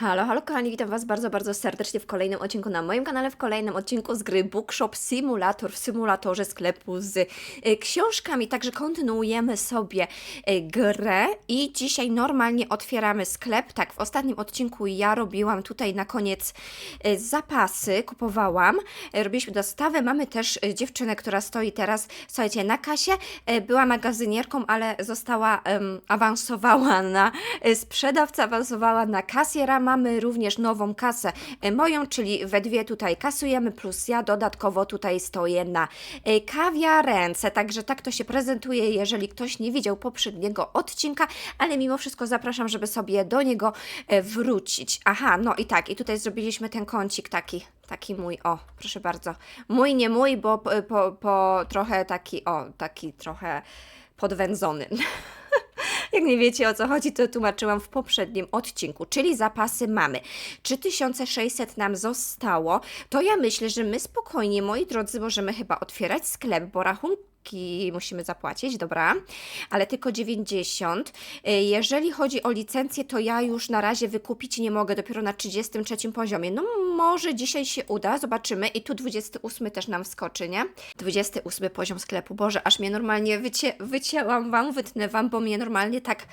Halo, halo kochani, witam Was bardzo, bardzo serdecznie w kolejnym odcinku na moim kanale, w kolejnym odcinku z gry Bookshop Simulator w symulatorze sklepu z y, książkami. Także kontynuujemy sobie y, grę i dzisiaj normalnie otwieramy sklep. Tak, w ostatnim odcinku ja robiłam tutaj na koniec y, zapasy, kupowałam, robiliśmy dostawę. Mamy też dziewczynę, która stoi teraz, słuchajcie, na kasie. Była magazynierką, ale została, em, awansowała na sprzedawca, awansowała na kasjera. Mamy również nową kasę y, moją, czyli we dwie tutaj kasujemy, plus ja dodatkowo tutaj stoję na y, kawiarence. Także tak to się prezentuje, jeżeli ktoś nie widział poprzedniego odcinka, ale mimo wszystko zapraszam, żeby sobie do niego y, wrócić. Aha, no i tak, i tutaj zrobiliśmy ten kącik taki, taki mój, o, proszę bardzo. Mój, nie mój, bo po, po trochę taki, o, taki trochę podwędzony. Jak nie wiecie o co chodzi, to tłumaczyłam w poprzednim odcinku, czyli zapasy mamy. 3600 nam zostało, to ja myślę, że my spokojnie, moi drodzy, możemy chyba otwierać sklep, bo rachunki musimy zapłacić, dobra, ale tylko 90. Y, Jeżeli chodzi o licencję, to ja już na razie wykupić nie mogę, dopiero na 33 poziomie. No może dzisiaj się uda, zobaczymy. I tu 28 też nam wskoczy, nie? 28 poziom sklepu. Boże, aż mnie normalnie wycie, wycięłam Wam, wytnę Wam, bo mnie normalnie tak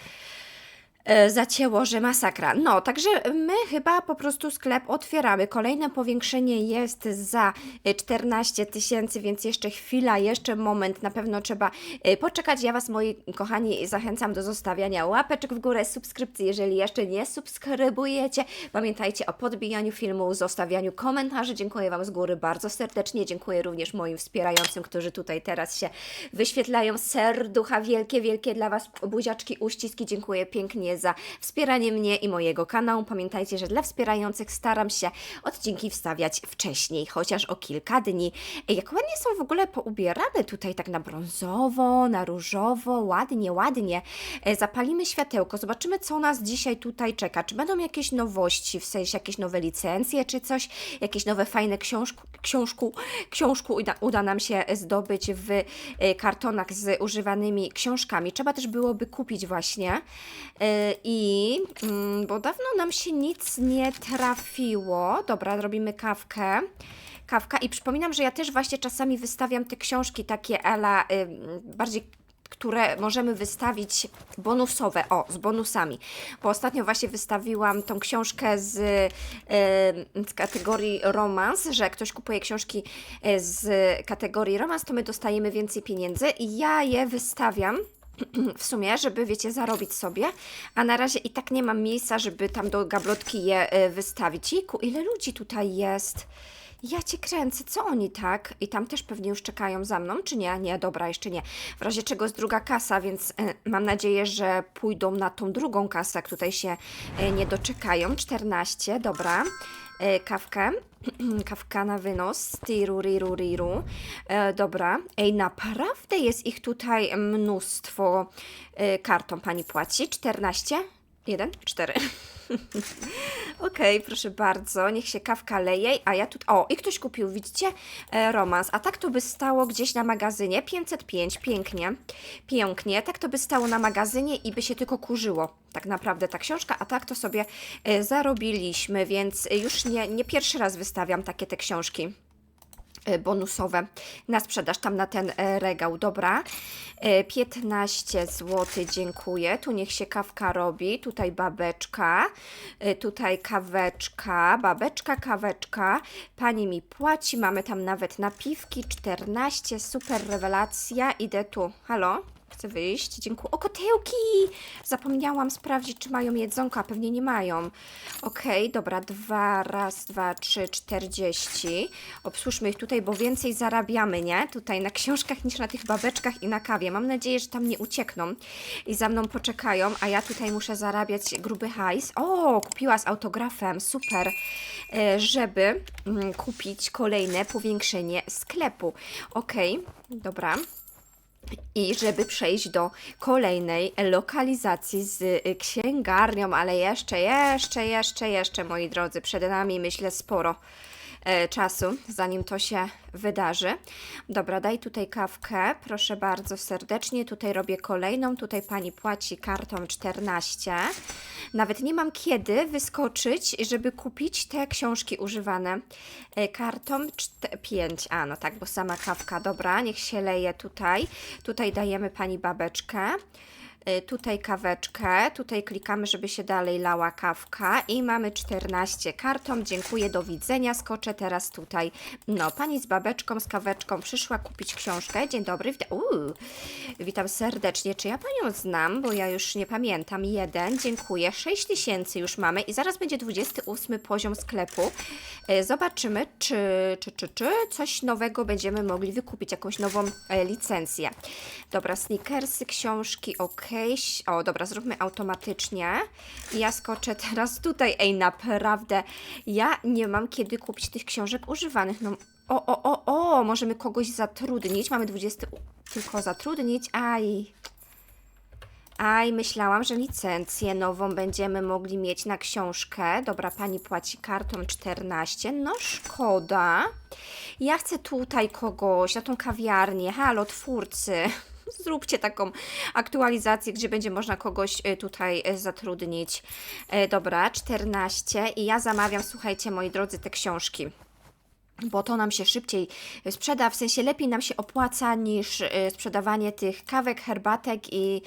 zacięło, że masakra. No, także my chyba po prostu sklep otwieramy. Kolejne powiększenie jest za e, 14 tysięcy, więc jeszcze chwila, jeszcze moment. Na pewno trzeba e, poczekać. Ja Was, moi kochani, zachęcam do zostawiania łapeczek w górę, subskrypcji, jeżeli jeszcze nie subskrybujecie. Pamiętajcie o podbijaniu filmu, zostawianiu komentarzy. Dziękuję Wam z góry bardzo serdecznie. Dziękuję również moim wspierającym, którzy tutaj teraz się wyświetlają. Serducha wielkie, wielkie dla Was buziaczki, uściski. Dziękuję pięknie za wspieranie mnie i mojego kanału. Pamiętajcie, że dla wspierających staram się odcinki wstawiać wcześniej, chociaż o kilka dni. Jak ładnie są w ogóle poubierane tutaj, tak na brązowo, na różowo, ładnie, ładnie. E, Zapalimy światełko, zobaczymy, co nas dzisiaj tutaj czeka. Czy będą jakieś nowości, w sensie jakieś nowe licencje, czy coś, jakieś nowe fajne książku, książku, książku uda, uda nam się zdobyć w e, kartonach z używanymi książkami. Trzeba też byłoby kupić właśnie. I mm, bo dawno nam się nic nie trafiło. Dobra, robimy kawkę. Kawka i przypominam, że ja też właśnie czasami wystawiam te książki takie Ela, bardziej które możemy wystawić bonusowe, o, z bonusami. Bo ostatnio właśnie wystawiłam tą książkę z, z kategorii romans, że ktoś kupuje książki e, z kategorii romans, to my dostajemy więcej pieniędzy i ja je wystawiam w sumie, żeby wiecie, zarobić sobie, a na razie i tak nie mam miejsca, żeby tam do gablotki je e, wystawić. Jejku, ile ludzi tutaj jest? Ja cię kręcę, co oni tak? I tam też pewnie już czekają za mną, czy nie? Nie, dobra, jeszcze nie. W razie czego jest druga kasa, więc e, mam nadzieję, że pójdą na tą drugą kasę, jak tutaj się e, nie doczekają. 14, dobra. E, kawkę. Kawka na wynos. Tiru, riru, riru. E, dobra. Ej, naprawdę jest ich tutaj mnóstwo. E, kartą pani płaci. 14? 1? 4. Okej, proszę bardzo, niech się kawka leje, a ja tu... O, i ktoś kupił, widzicie? E, romans, a tak to by stało gdzieś na magazynie, 505, pięknie, pięknie, tak to by stało na magazynie i by się tylko kurzyło, tak naprawdę ta książka, a tak to sobie e, zarobiliśmy, więc już nie, nie pierwszy raz wystawiam takie te książki bonusowe na sprzedaż tam na ten e, regał. Dobra, E, 15 zł, dziękuję. Tu niech się kawka robi. Tutaj babeczka, e, tutaj kaweczka, babeczka, kaweczka. Pani mi płaci, mamy tam nawet napiwki. 14, super rewelacja. Idę tu. Halo? Chcę wyjść. Dziękuję. O, kotełki! Zapomniałam sprawdzić, czy mają jedzonko, a pewnie nie mają. Okej, dobra, dwa, raz, dwa, trzy, czterdzieści. Obsłużmy ich tutaj, bo więcej zarabiamy, nie? Tutaj na książkach niż na tych babeczkach i na kawie. Mam nadzieję, że tam nie uciekną i za mną poczekają, a ja tutaj muszę zarabiać gruby hajs. O, kupiła z autografem, super, E, żeby mm, kupić kolejne powiększenie sklepu. Okej, dobra. I żeby przejść do kolejnej lokalizacji z y, księgarnią, ale jeszcze, jeszcze, jeszcze, jeszcze, moi drodzy, przed nami myślę sporo. E, czasu, zanim to się wydarzy. Dobra, daj tutaj kawkę, proszę bardzo serdecznie. Tutaj robię kolejną, tutaj pani płaci kartą 14. Nawet nie mam kiedy wyskoczyć, żeby kupić te książki używane. E, Kartą 5. A, no tak, bo sama kawka. Dobra, niech się leje tutaj. Tutaj dajemy pani babeczkę. Y, Tutaj kaweczkę, tutaj klikamy, żeby się dalej lała kawka i mamy 14 kartą. Dziękuję, do widzenia. Skoczę teraz tutaj. No, pani z babeczką, z kaweczką przyszła kupić książkę. Dzień dobry, witam. Uuu, witam serdecznie. Czy ja panią znam? Bo ja już nie pamiętam. Jeden, dziękuję. 6 tysięcy już mamy i zaraz będzie 28 poziom sklepu. Y, Zobaczymy, czy, czy, czy, czy coś nowego będziemy mogli wykupić, jakąś nową e, licencję. Dobra, sneakersy, książki, ok. O, dobra, zróbmy automatycznie. Ja skoczę teraz tutaj. Ej, naprawdę, ja nie mam kiedy kupić tych książek używanych. No, o, o, o, o, możemy kogoś zatrudnić. Mamy 20, tylko zatrudnić. Aj. Aj, myślałam, że licencję nową będziemy mogli mieć na książkę. Dobra, pani płaci kartą 14. No szkoda. Ja chcę tutaj kogoś, na tą kawiarnię. Halo, twórcy. Zróbcie taką aktualizację, gdzie będzie można kogoś y, tutaj y, zatrudnić. E, Dobra, 14. I ja zamawiam, słuchajcie, moi drodzy, te książki bo to nam się szybciej sprzeda, w sensie lepiej nam się opłaca niż sprzedawanie tych kawek, herbatek i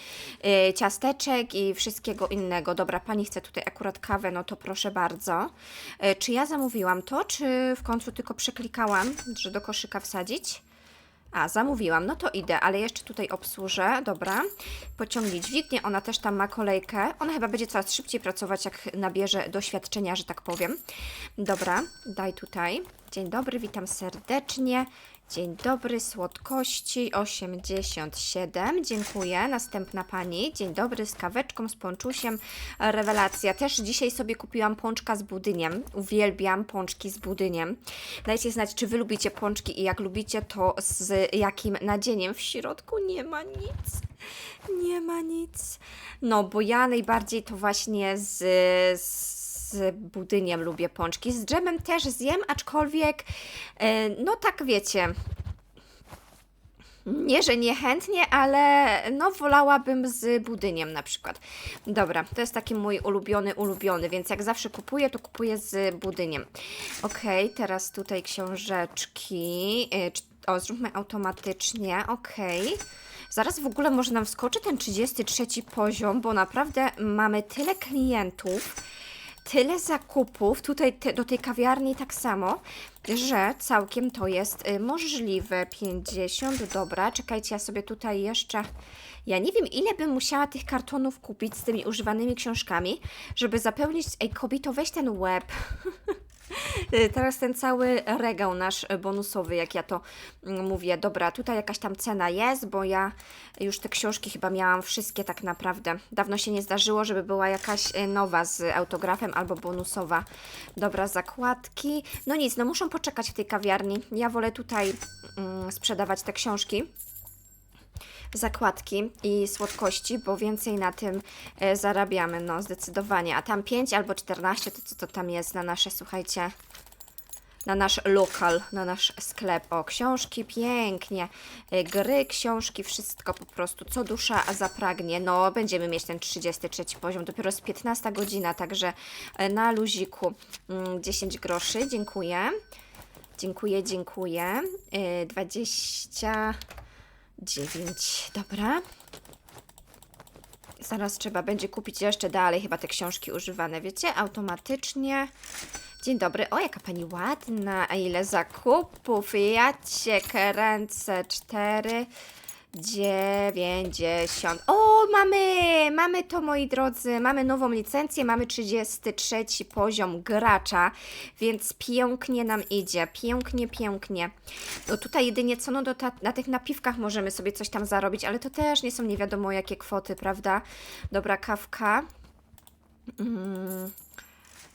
ciasteczek i wszystkiego innego. Dobra, pani chce tutaj akurat kawę, no to proszę bardzo. Czy ja zamówiłam to, czy w końcu tylko przeklikałam, że do koszyka wsadzić? A, zamówiłam, no to idę, ale jeszcze tutaj obsłużę, dobra. Pociągnij dźwignię, ona też tam ma kolejkę. Ona chyba będzie coraz szybciej pracować, jak nabierze doświadczenia, że tak powiem. Dobra, daj tutaj. Dzień dobry, witam serdecznie. Dzień dobry, słodkości 87, dziękuję. Następna pani, dzień dobry, z kaweczką, z pączusiem, rewelacja. Też dzisiaj sobie kupiłam pączka z budyniem, uwielbiam pączki z budyniem. Dajcie znać, czy Wy lubicie pączki i jak lubicie, to z jakim nadzieniem. W środku nie ma nic, nie ma nic. No, bo ja najbardziej to właśnie z... z z budyniem lubię pączki. Z dżemem też zjem, aczkolwiek, e, no tak wiecie, nie, że niechętnie, ale no wolałabym z budyniem na przykład. Dobra, to jest taki mój ulubiony, ulubiony, więc jak zawsze kupuję, to kupuję z budyniem. Okej, teraz tutaj książeczki. Cz- O, zróbmy automatycznie, okej. Zaraz w ogóle może nam wskoczy ten 33 poziom, bo naprawdę mamy tyle klientów, tyle zakupów, tutaj te, do tej kawiarni tak samo, że całkiem to jest y, możliwe. 50, dobra, czekajcie, ja sobie tutaj jeszcze. Ja nie wiem, ile bym musiała tych kartonów kupić z tymi używanymi książkami, żeby zapełnić. Ej, kobito, weź ten łeb. Y, Teraz ten cały regał nasz bonusowy, jak ja to mm, mówię. Dobra, tutaj jakaś tam cena jest, bo ja już te książki chyba miałam wszystkie tak naprawdę. Dawno się nie zdarzyło, żeby była jakaś y, nowa z autografem albo bonusowa. Dobra, zakładki. No nic, no muszą poczekać w tej kawiarni. Ja wolę tutaj mm, sprzedawać te książki zakładki i słodkości, bo więcej na tym e, zarabiamy, no zdecydowanie. A tam 5 albo 14, to co to tam jest na nasze, słuchajcie, na nasz lokal, na nasz sklep. O, książki pięknie, e, gry, książki, wszystko po prostu, co dusza zapragnie. No, będziemy mieć ten 33 poziom, dopiero jest 15 godzina, także e, na luziku mm, 10 groszy, dziękuję. Dziękuję, dziękuję. E, 20... 9, dobra. Zaraz trzeba będzie kupić jeszcze dalej chyba te książki używane, wiecie, automatycznie. Dzień dobry, o jaka pani ładna, a ile zakupów, ja cię kręcę, 4, 90. O, mamy, mamy to moi drodzy, mamy nową licencję, mamy 33 poziom gracza, więc pięknie nam idzie, pięknie, pięknie. No tutaj jedynie co, no do ta, na tych napiwkach możemy sobie coś tam zarobić, ale to też nie są nie wiadomo jakie kwoty, prawda? Dobra, kawka. Mm.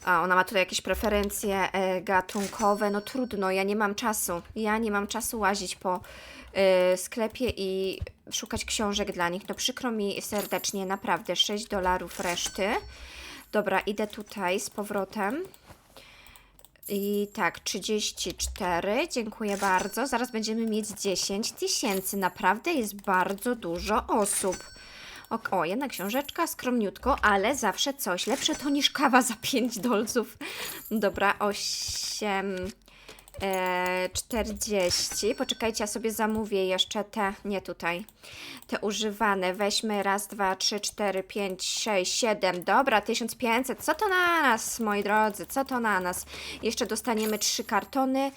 A, ona ma tutaj jakieś preferencje e, gatunkowe. No trudno, ja nie mam czasu. Ja nie mam czasu łazić po sklepie i szukać książek dla nich. No przykro mi serdecznie, naprawdę. 6 dolarów reszty. Dobra, idę tutaj z powrotem. I tak, 34, dziękuję bardzo. Zaraz będziemy mieć 10 tysięcy. Naprawdę jest bardzo dużo osób. O, o, jedna książeczka, skromniutko, ale zawsze coś. Lepsze to niż kawa za 5 dolców. Dobra, 8, e, 40. Poczekajcie, ja sobie zamówię jeszcze te, nie tutaj, te używane. Weźmy raz, dwa, trzy, cztery, pięć, sześć, siedem. Dobra, 1500. Co to na nas, moi drodzy? Co to na nas? Jeszcze dostaniemy trzy kartony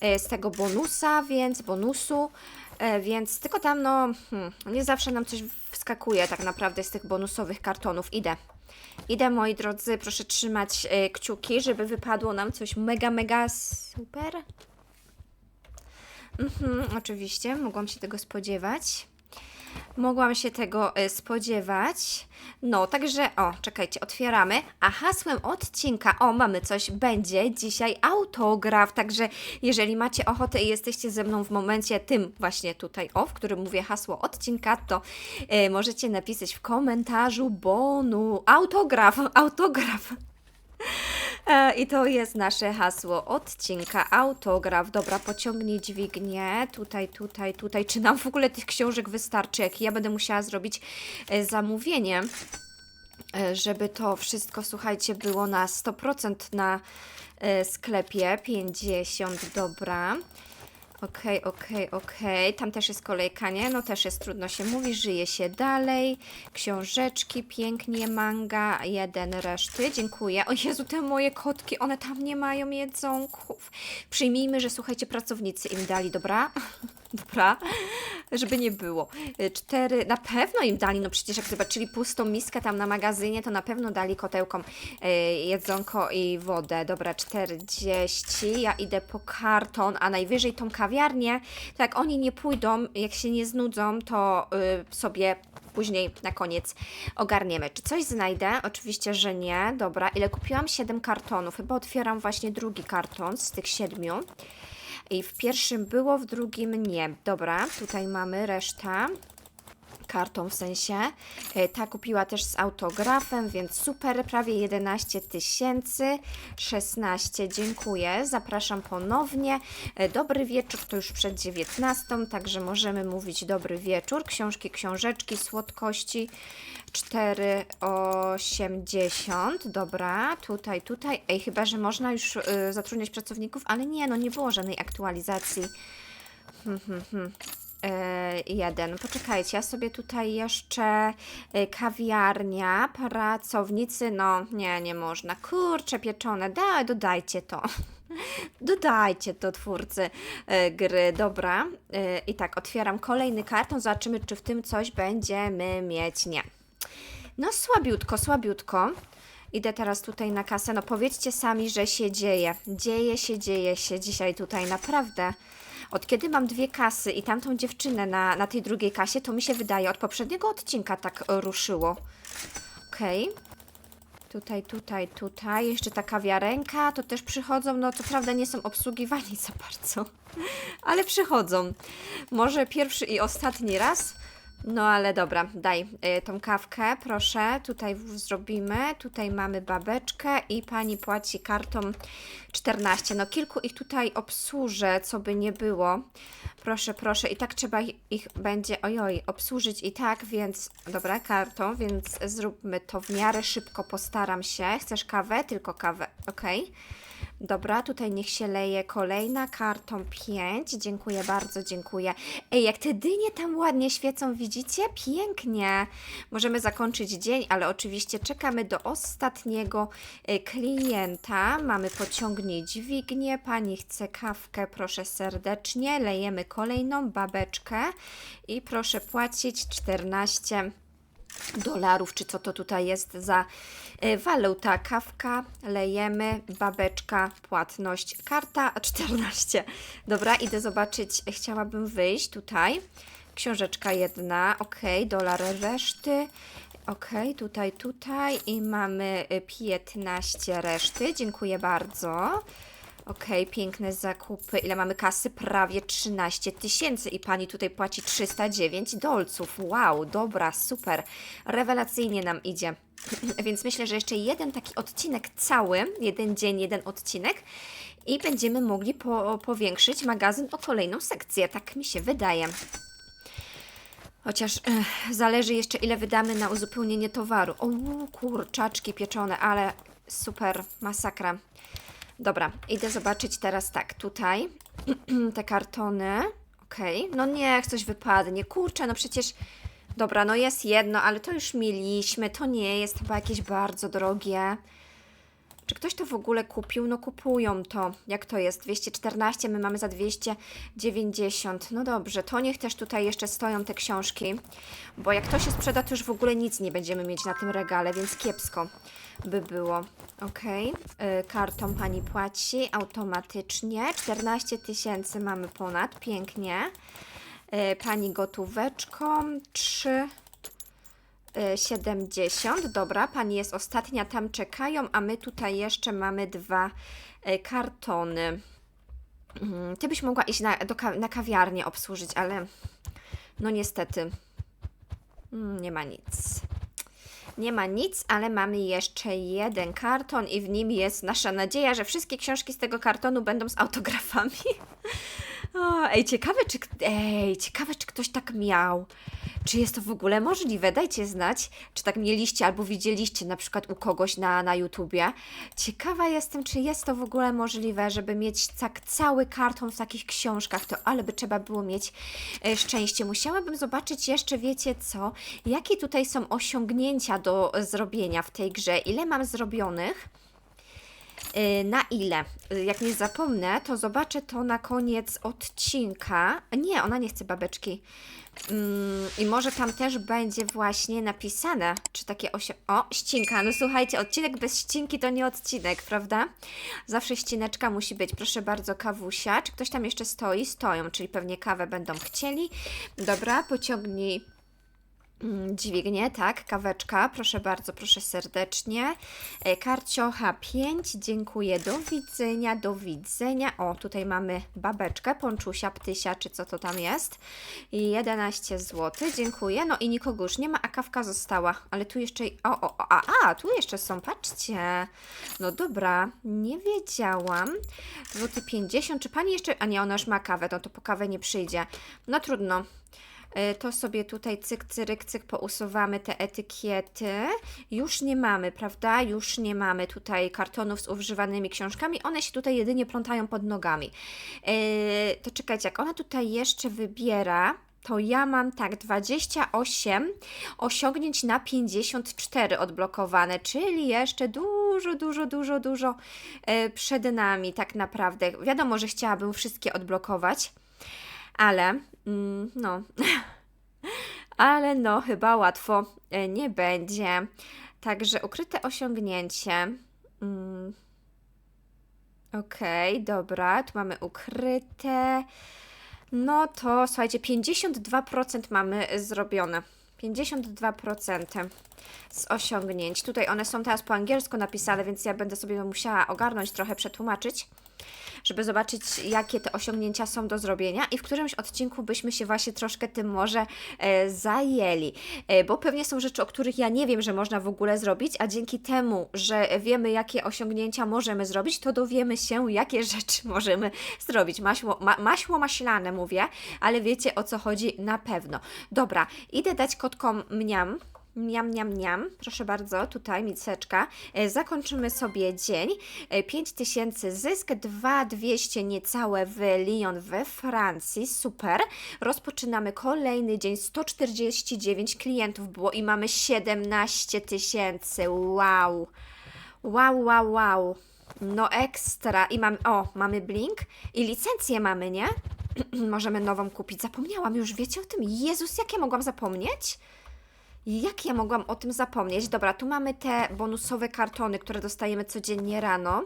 e, z tego bonusa, więc bonusu. E, Więc tylko tam, no, hmm, nie zawsze nam coś wskakuje tak naprawdę z tych bonusowych kartonów. Idę. Idę, moi drodzy, proszę trzymać e, kciuki, żeby wypadło nam coś mega, mega super. Mhm, oczywiście, mogłam się tego spodziewać. Mogłam się tego e, spodziewać. No, także, o, czekajcie, otwieramy. A hasłem odcinka, o, mamy coś, będzie dzisiaj autograf. Także, jeżeli macie ochotę i jesteście ze mną w momencie tym właśnie tutaj, o, w którym mówię hasło odcinka, to e, możecie napisać w komentarzu bonu. Autograf, autograf. E, I to jest nasze hasło odcinka, autograf. Dobra, pociągnij dźwignię. Tutaj, tutaj, tutaj. Czy nam w ogóle tych książek wystarczy? Jak ja będę musiała zrobić e, zamówienie, e, żeby to wszystko, słuchajcie, było na 100% na sklepie. 50, dobra. Okej, okej, okej. Tam też jest kolejka, nie? No też jest trudno się mówi, żyje się dalej. Książeczki, pięknie, manga, jeden reszty. Dziękuję. O Jezu, te moje kotki, one tam nie mają jedzonków. Przyjmijmy, że słuchajcie, pracownicy im dali, dobra? Dobra, żeby nie było. Y, Cztery, na pewno im dali, no przecież jak zobaczyli pustą miskę tam na magazynie, to na pewno dali kotełkom y, jedzonko i wodę. Dobra, 40, ja idę po karton, a najwyżej tą kawiarnię, to jak oni nie pójdą, jak się nie znudzą, to y, sobie później na koniec ogarniemy. Czy coś znajdę? Oczywiście, że nie. Dobra, ile kupiłam? 7 kartonów. Chyba otwieram właśnie drugi karton z tych siedmiu. I w pierwszym było, w drugim nie. Dobra, tutaj mamy reszta. Kartą w sensie. E, Ta kupiła też z autografem, więc super. Prawie 11 tysięcy. 16, dziękuję. Zapraszam ponownie. E, Dobry wieczór, to już przed 19, także możemy mówić dobry wieczór. Książki, książeczki, słodkości. 4,80. Dobra, tutaj, tutaj. Ej, chyba, że można już y, zatrudniać pracowników, ale nie, no nie było żadnej aktualizacji. Hmm, hmm, hmm. E, jeden. Poczekajcie, ja sobie tutaj jeszcze e, kawiarnia, pracownicy, no nie, nie można. Kurcze pieczone, da, dodajcie to. Dodajcie to twórcy e, gry, dobra. I tak, otwieram kolejny karton, zobaczymy, czy w tym coś będziemy mieć. Nie. No słabiutko, słabiutko. Idę teraz tutaj na kasę. No powiedzcie sami, że się dzieje. Dzieje się, dzieje się dzisiaj tutaj, naprawdę. Od kiedy mam dwie kasy i tamtą dziewczynę na, na tej drugiej kasie, to mi się wydaje, od poprzedniego odcinka tak ruszyło. Okej. Tutaj, tutaj, tutaj. Jeszcze ta kawiarenka, to też przychodzą. No, co prawda nie są obsługiwani za bardzo, ale przychodzą. Może pierwszy i ostatni raz. No ale dobra, daj y, tą kawkę, proszę. Tutaj zrobimy. Tutaj mamy babeczkę i pani płaci kartą 14. No kilku ich tutaj obsłużę, co by nie było. Proszę, proszę. I tak trzeba ich, ich będzie, ojoj, obsłużyć i tak, więc dobra, kartą, więc zróbmy to w miarę szybko, postaram się. Chcesz kawę? Tylko kawę, okej. Dobra, tutaj niech się leje kolejna kartą 5. Dziękuję bardzo, dziękuję. Ej, jak te dynie tam ładnie świecą, widzicie? Pięknie. Możemy zakończyć dzień, ale oczywiście czekamy do ostatniego e, klienta. Mamy pociągnie dźwignię. Pani chce kawkę, proszę serdecznie. Lejemy kolejną babeczkę i proszę płacić 14 dolarów, czy co to tutaj jest za e, waluta. Kawka, lejemy, babeczka, płatność, karta 14. Dobra, idę zobaczyć, chciałabym wyjść tutaj. Książeczka jedna, ok, dolar reszty. Ok, tutaj, tutaj i mamy y, 15 reszty. Dziękuję bardzo. Okej, piękne zakupy. Ile mamy kasy? Prawie 13 tysięcy i pani tutaj płaci 309 dolców. Wow, dobra, super. Rewelacyjnie nam idzie. Więc myślę, że jeszcze jeden taki odcinek cały, jeden dzień, jeden odcinek i będziemy mogli po, powiększyć magazyn o kolejną sekcję. Tak mi się wydaje. Chociaż ech, zależy jeszcze ile wydamy na uzupełnienie towaru. O kurczaczki pieczone, ale super, masakra. Dobra, idę zobaczyć teraz tak, tutaj te kartony. Okej, no niech coś wypadnie. Kurczę, no przecież. Dobra, no jest jedno, ale to już mieliśmy. To nie jest chyba jakieś bardzo drogie. Czy ktoś to w ogóle kupił? No kupują to. Jak to jest? 214, my mamy za 290. No dobrze, to niech też tutaj jeszcze stoją te książki, bo jak to się sprzeda, to już w ogóle nic nie będziemy mieć na tym regale, więc kiepsko by było. Ok, kartą pani płaci automatycznie. 14 tysięcy mamy ponad, pięknie. Y, Pani gotóweczką 3 y, 70. Dobra, pani jest ostatnia, tam czekają, a my tutaj jeszcze mamy dwa y, kartony. Mm, Ty byś mogła iść na, do, na kawiarnię obsłużyć, ale no niestety mm, nie ma nic. Nie ma nic, ale mamy jeszcze jeden karton i w nim jest nasza nadzieja, że wszystkie książki z tego kartonu będą z autografami. O, ej, ciekawe czy, ej, ciekawe, czy ktoś tak miał. Czy jest to w ogóle możliwe? Dajcie znać, czy tak mieliście albo widzieliście na przykład u kogoś na, na YouTubie. Ciekawa jestem, czy jest to w ogóle możliwe, żeby mieć tak cały karton w takich książkach. To ale by trzeba było mieć e, szczęście. Musiałabym zobaczyć jeszcze, wiecie co, jakie tutaj są osiągnięcia do zrobienia w tej grze. Ile mam zrobionych? Y, Na ile? Y, Jak nie zapomnę, to zobaczę to na koniec odcinka. Nie, ona nie chce babeczki. Mm, I może tam też będzie właśnie napisane, czy takie osiem... O, ścinka. No słuchajcie, odcinek bez ścinki to nie odcinek, prawda? Zawsze ścineczka musi być. Proszę bardzo, kawusia. Czy ktoś tam jeszcze stoi? Stoją, czyli pewnie kawę będą chcieli. Dobra, pociągnij Dźwignię, tak, kaweczka, proszę bardzo, proszę serdecznie. E, Karciocha 5, dziękuję, do widzenia, do widzenia. O, tutaj mamy babeczkę, ponczusia, ptysia, czy co to tam jest. I 11 zł, dziękuję. No i nikogo już nie ma, a kawka została, ale tu jeszcze, o, o, o, a, a, tu jeszcze są, patrzcie. No dobra, nie wiedziałam. Złoty 50, czy pani jeszcze, a nie, ona już ma kawę, no to po kawę nie przyjdzie. No trudno, to sobie tutaj cyk, cyryk, cyk pousuwamy te etykiety. Już nie mamy, prawda? Już nie mamy tutaj kartonów z używanymi książkami. One się tutaj jedynie plątają pod nogami. Y, To czekajcie, jak ona tutaj jeszcze wybiera, to ja mam tak 28 osiągnięć na 54 odblokowane, czyli jeszcze dużo, dużo, dużo, dużo y, przed nami tak naprawdę. Wiadomo, że chciałabym wszystkie odblokować, ale mm, no, ale no, chyba łatwo e, nie będzie. Także ukryte osiągnięcie. Mm. Okej, dobra, tu mamy ukryte. No to słuchajcie, 52% mamy zrobione. 52% z osiągnięć. Tutaj one są teraz po angielsku napisane, więc ja będę sobie musiała ogarnąć, trochę przetłumaczyć, żeby zobaczyć, jakie te osiągnięcia są do zrobienia i w którymś odcinku byśmy się właśnie troszkę tym może e, zajęli. E, bo pewnie są rzeczy, o których ja nie wiem, że można w ogóle zrobić, a dzięki temu, że wiemy, jakie osiągnięcia możemy zrobić, to dowiemy się, jakie rzeczy możemy zrobić. Maśło, ma, maśło maślane mówię, ale wiecie o co chodzi na pewno. Dobra, idę dać kotkom mniam. Miam, miam, miam. Proszę bardzo, tutaj miseczka. E, Zakończymy sobie dzień. E, 5000 zysk, 2200 niecałe w Lyon we Francji. Super. Rozpoczynamy kolejny dzień. 149 klientów było i mamy 17 tysięcy. Wow. Wow, wow, wow. No ekstra. I mamy, o, mamy blink i licencję mamy, nie? Możemy nową kupić. Zapomniałam już, wiecie o tym? Jezus, jak ja mogłam zapomnieć? Jak ja mogłam o tym zapomnieć? Dobra, tu mamy te bonusowe kartony, które dostajemy codziennie rano.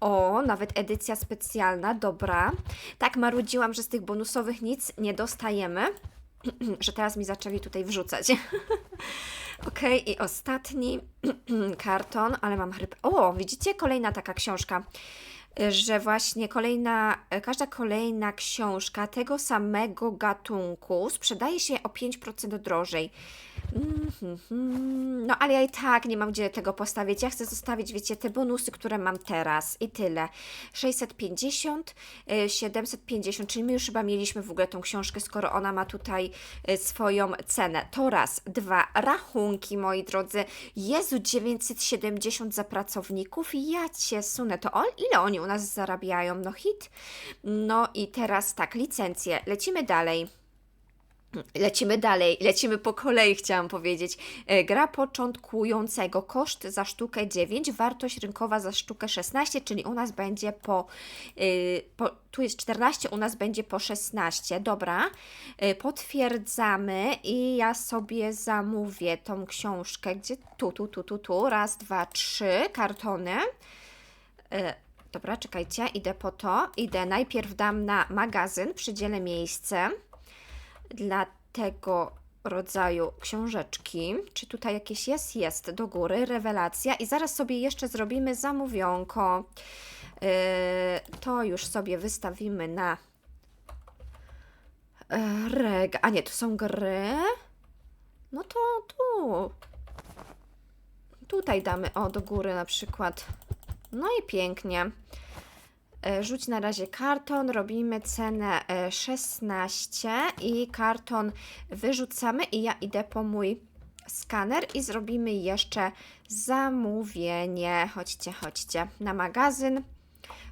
O, nawet edycja specjalna, dobra. Tak marudziłam, że z tych bonusowych nic nie dostajemy, że teraz mi zaczęli tutaj wrzucać. Okej, i ostatni karton, ale mam chrypę. O, widzicie? Kolejna taka książka że właśnie kolejna, każda kolejna książka tego samego gatunku sprzedaje się o 5% drożej. Mhm. No ale ja i tak nie mam gdzie tego postawić. Ja chcę zostawić, wiecie, te bonusy, które mam teraz i tyle. 650, y, 750, czyli my już chyba mieliśmy w ogóle tą książkę, skoro ona ma tutaj y, swoją cenę. To raz. Dwa. Rachunki, moi drodzy. Jezu, 970 za pracowników. Ja cię sunę. To o, ile oni u nas zarabiają? No hit. No i teraz tak, licencje. Lecimy dalej. Lecimy dalej, lecimy po kolei, chciałam powiedzieć. E, Gra początkującego, koszt za sztukę 9, wartość rynkowa za sztukę 16, czyli u nas będzie po, y, po tu jest 14, u nas będzie po 16. Dobra, Y, potwierdzamy i ja sobie zamówię tą książkę, gdzie tu, tu, tu, tu, tu, raz, dwa, trzy kartony. E, Dobra, czekajcie, idę po to. Idę, najpierw dam na magazyn, przydzielę miejsce dla tego rodzaju książeczki. Czy tutaj jakieś jest? Jest, do góry, rewelacja. I zaraz sobie jeszcze zrobimy zamówionko. Yy, to już sobie wystawimy na e, reg... A nie, to są gry? No to tu. Tutaj damy, o, do góry na przykład. No i pięknie. E, Rzuć na razie karton, robimy cenę e, 16 i karton wyrzucamy i ja idę po mój skaner i zrobimy jeszcze zamówienie. Chodźcie, chodźcie na magazyn.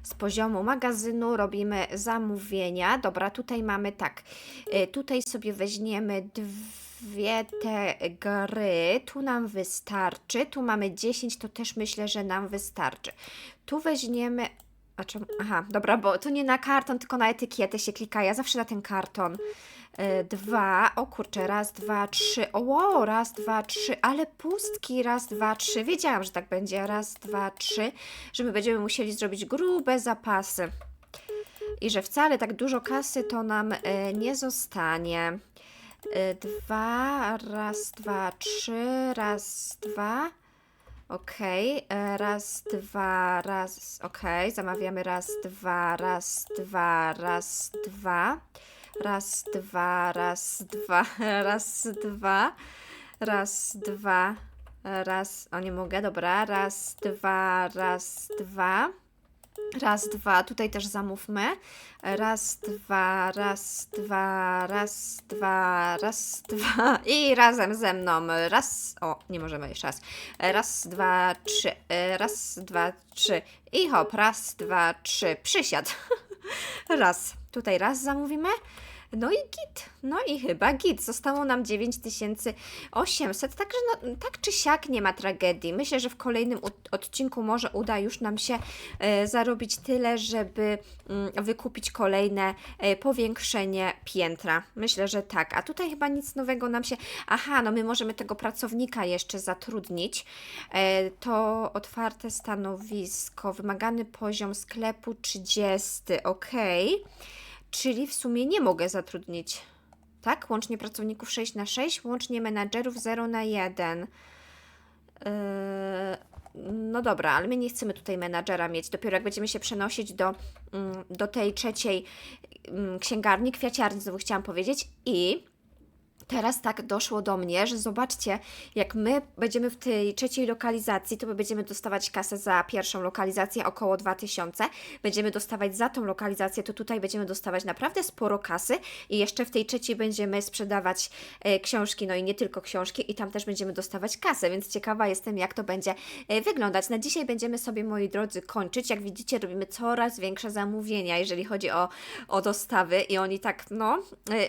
Z poziomu magazynu robimy zamówienia. Dobra, tutaj mamy tak. e, Tutaj sobie weźmiemy dwie te gry. Tu nam wystarczy. Tu mamy 10, to też myślę, że nam wystarczy. Tu weźmiemy a czemu? Aha, dobra, bo to nie na karton, tylko na etykietę się klika. Ja zawsze na ten karton. E, dwa, o kurczę, raz, dwa, trzy. O, wow, raz, dwa, trzy, ale pustki, raz, dwa, trzy. Wiedziałam, że tak będzie. Raz, dwa, trzy, że my będziemy musieli zrobić grube zapasy. I że wcale tak dużo kasy to nam e, nie zostanie. E, dwa, raz, dwa, trzy, raz, dwa. Okej, e, raz, dwa, raz, okej, zamawiamy raz, dwa, raz, dwa, raz, dwa, raz, dwa, raz, dwa, raz, dwa, raz, dwa, raz, o nie mogę, dobra, raz, dwa, raz, dwa, raz, dwa, tutaj też zamówmy, raz, dwa, raz, dwa, raz, dwa, raz, dwa i razem ze mną, raz, o, nie możemy jeszcze raz, raz, dwa, trzy, raz, dwa, trzy. I hop, raz, dwa, trzy, przysiad, raz, tutaj raz zamówimy, no i git, no i chyba git. Zostało nam 9800, także no, tak czy siak nie ma tragedii. Myślę, że w kolejnym odcinku może uda już nam się e, zarobić tyle, żeby mm, wykupić kolejne e, powiększenie piętra. Myślę, że tak. A tutaj chyba nic nowego nam się... Aha, no my możemy tego pracownika jeszcze zatrudnić. E, to otwarte stanowisko, wymagany poziom sklepu 30, ok. Czyli w sumie nie mogę zatrudnić. Tak? Łącznie pracowników 6 na 6, łącznie menadżerów 0 na 1. Yy, no dobra, ale my nie chcemy tutaj menadżera mieć. Dopiero jak będziemy się przenosić do, mm, do tej trzeciej mm, księgarni, kwiaciarni, znowu chciałam powiedzieć. I teraz tak doszło do mnie, że zobaczcie, jak my będziemy w tej trzeciej lokalizacji, to my będziemy dostawać kasę za pierwszą lokalizację około 2000, będziemy dostawać za tą lokalizację, to tutaj będziemy dostawać naprawdę sporo kasy i jeszcze w tej trzeciej będziemy sprzedawać e, książki, no i nie tylko książki i tam też będziemy dostawać kasę, więc ciekawa jestem, jak to będzie e, wyglądać. Na dzisiaj będziemy sobie, moi drodzy, kończyć. Jak widzicie, robimy coraz większe zamówienia, jeżeli chodzi o, o dostawy i oni tak, no, e,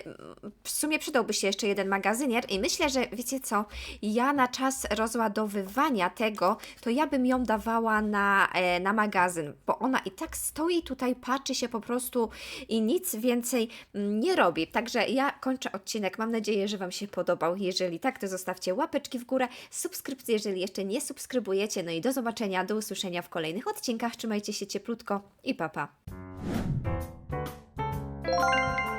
w sumie przydałby się jeszcze jeden magazynier i myślę, że wiecie co, ja na czas rozładowywania tego, to ja bym ją dawała na, e, na magazyn, bo ona i tak stoi tutaj, patrzy się po prostu i nic więcej mm, nie robi. Także ja kończę odcinek. Mam nadzieję, że Wam się podobał. Jeżeli tak, to zostawcie łapeczki w górę, subskrypcję, jeżeli jeszcze nie subskrybujecie. No i do zobaczenia, do usłyszenia w kolejnych odcinkach. Trzymajcie się cieplutko i papa. Pa.